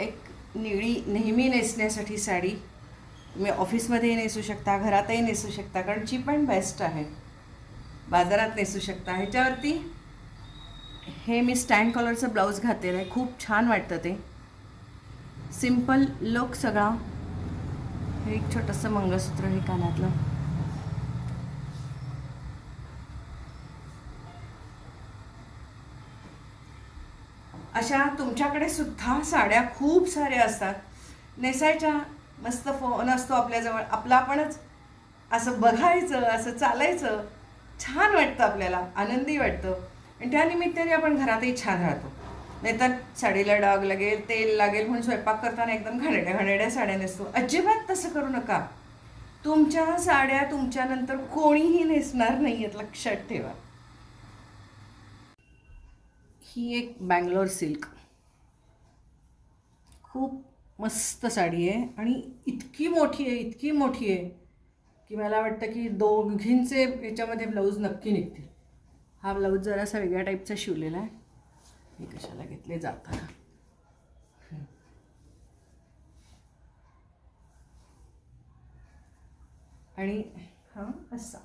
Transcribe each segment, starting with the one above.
एक निळी नेहमी नेसण्यासाठी साडी. तुम्ही ऑफिसमध्येही नेसू शकता घरातही नेसू शकता कारण चीप अँड बेस्ट आहे. बाजारात नेसू शकता. ह्याच्यावरती हे मी स्टँड कॉलरचं ब्लाऊज घातलेलं आहे. खूप छान वाटतं ते. सिंपल लुक सगळा. हे एक छोटंसं मंगळसूत्र हे कानातलं. अशा तुमच्याकडे सुद्धा साड्या खूप साऱ्या असतात. नेसायच्या मस्त फोन असतो आपल्याजवळ. आपला आपणच असं बघायचं असं चालायचं. छान वाटतं आपल्याला. आनंदी वाटतं. आणि त्यानिमित्ताने आपण घरातही छान राहतो. नाहीतर साडीला डाग लागेल तेल लागेल म्हणून स्वयंपाक करताना एकदम घाणेड्या घाणेड्या साड्या नेसतो. अजिबात तसं करू नका. तुमच्या साड्या तुमच्यानंतर कोणीही नेसणार नाही आहेत लक्षात ठेवा. ही एक बँगलोर सिल्क. खूप मस्त साडी आहे आणि इतकी मोठी आहे इतकी मोठी आहे की मला वाटतं की दोघींचे याच्यामध्ये ब्लाऊज नक्की निघतील. हा ब्लाऊज जरासा वेगळ्या टाईपचा शिवलेला आहे. हे कशाला घेतले जाताना. आणि हा असा.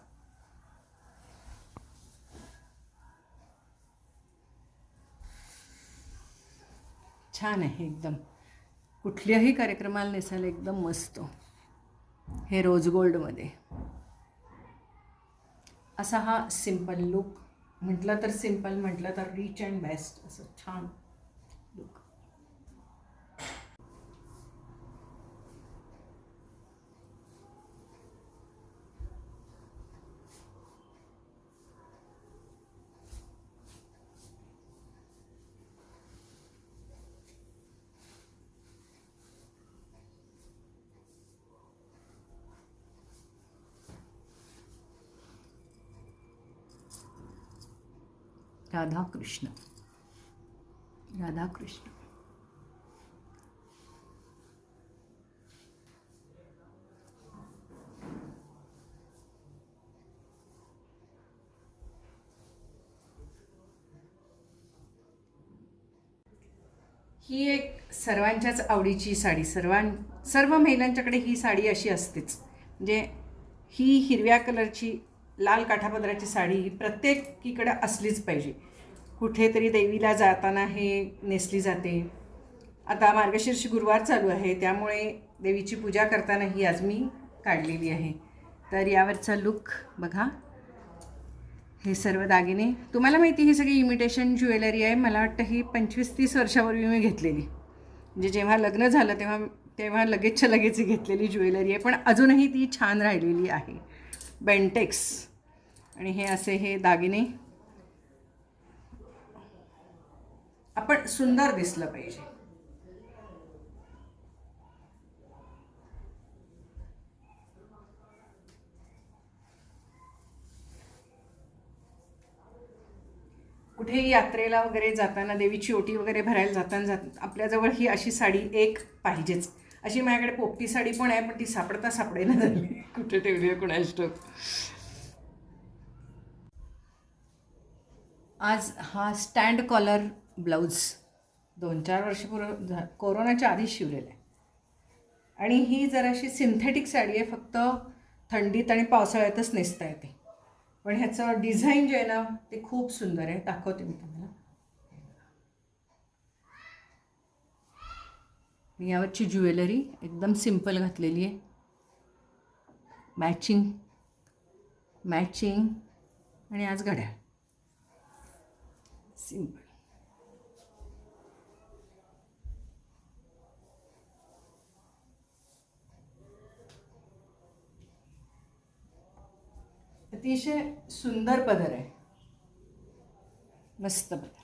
छान आहे एकदम. कुठल्याही कार्यक्रमाला नेसायला एकदम मस्त. हे रोज गोल्डमध्ये. असा हा सिंपल लुक. म्हटलं तर सिंपल म्हटलं तर रिच अँड बेस्ट असं छान लुक. राधा कृष्ण राधा कृष्ण ही एक सर्वांच्याच आवडीची साडी. सर्वां सर्व महिलांच्याकडे ही साडी अशी असतेच. म्हणजे ही हिरव्या कलरची लाल काठापदराची साडी ही प्रत्येकीकडे असलीच पाहिजे. कुठेतरी देवीला जाताना हे नेसली जाते. आता मार्गशीर्ष गुरुवार चालू आहे त्यामुळे देवीची पूजा करताना ही आज मी काढलेली आहे. तर यावरचा लुक बघा. हे सर्व दागिने. तुम्हाला माहिती ही सगळी इमिटेशन ज्वेलरी आहे. मला वाटतं ही पंचवीस तीस वर्षापूर्वी मी घेतलेली. म्हणजे जेव्हा लग्न झालं तेव्हा तेव्हा लगेचच्या लगेच घेतलेली ज्वेलरी आहे. पण अजूनही ती छान राहिलेली आहे. बेंटेक्स आणि हे असे हे दागिने. आपण सुंदर दिसलं पाहिजे. कुठेही यात्रेला वगैरे जाताना देवीची ओटी वगैरे भरायला जाताना जात आपल्याजवळ ही अशी साडी एक पाहिजेच. अशी माझ्याकडे पोपटी साडी पण आहे पण ती सापडता सापडेना झाली. कुठे ठेवली आहे कुणाच आज हा स्टँड कॉलर ब्लाऊज दोन चार वर्षपूर्व झा कोरोनाच्या आधीच शिवलेला आहे. आणि ही जराशी सिंथेटिक साडी आहे फक्त थंडीत आणि पावसाळ्यातच नेसता येते. पण ह्याचं डिझाईन जे आहे ना ते खूप सुंदर आहे. दाखवते मी तुम्हाला. मी यावरची ज्वेलरी एकदम सिंपल घातलेली आहे. मॅचिंग मॅचिंग आणि आज घड्याळ. सिम्पल अतिशय सुंदर पदर आहे. मस्त पदर.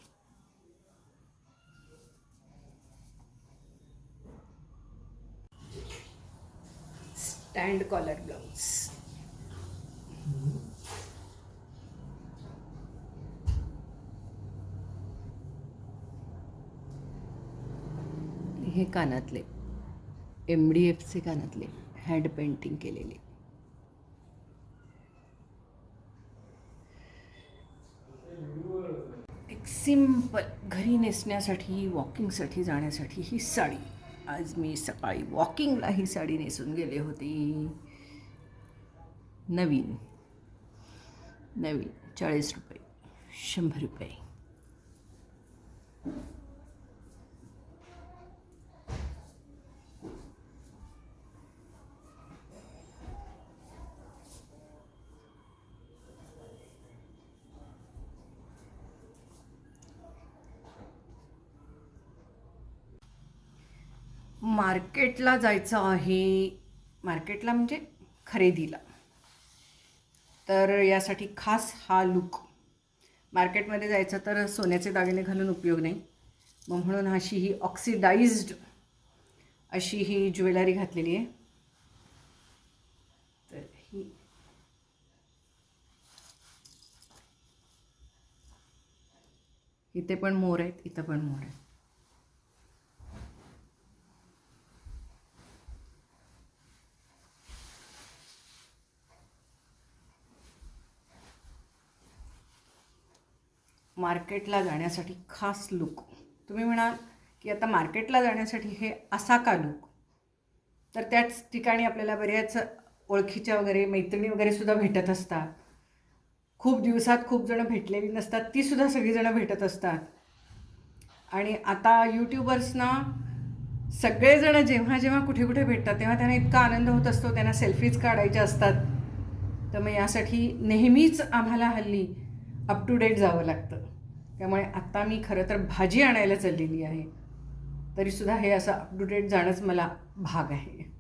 स्टँड कॉलर ब्लाऊज हे कानातले एम डी एफचे कानातले हँड पेंटिंग केलेले. एक सिंपल घरी नेसण्यासाठी वॉकिंगसाठी जाण्यासाठी ही साडी. आज मी सकाळी वॉकिंगला ही साडी नेसून गेले होते. नवीन नवीन चाळीस रुपये शंभर रुपये. मार्केटला जायचं आहे. मार्केटला म्हणजे खरेदीला. तर यासाठी खास हा लुक मार्केटमध्ये जायचं तर सोन्याचे दागिने घालून उपयोग नाही. मग म्हणून अशी ही ऑक्सिडाइज्ड अशी ही ज्वेलरी घातलेली आहे. तर ही इथे पण मोर आहेत इथं पण मोर आहेत. मार्केटला जाण्यासाठी खास लुक तुम्ही म्हणाल की आता मार्केटला जाण्यासाठी हे असा का लुक तर त्याच ठिकाणी आपल्याला बऱ्याच ओळखीच्या वगैरे मैत्रिणी वगैरे सुद्धा भेटत असतात. खूप दिवसात खूप जणं भेटलेली नसतात तीसुद्धा सगळीजणं भेटत असतात. आणि आता यूट्यूबर्सना सगळेजणं जेव्हा जेव्हा कुठे कुठे भेटतात तेव्हा त्यांना इतका आनंद होत असतो त्यांना सेल्फीज काढायच्या असतात. तर मग यासाठी नेहमीच आम्हाला हल्ली अप टू डेट जावं लागतं. त्यामुळे आत्ता मी खरं तर भाजी आणायला चाललेली आहे. तरीसुद्धा हे असं अप टू डेट जाणंच मला भाग आहे.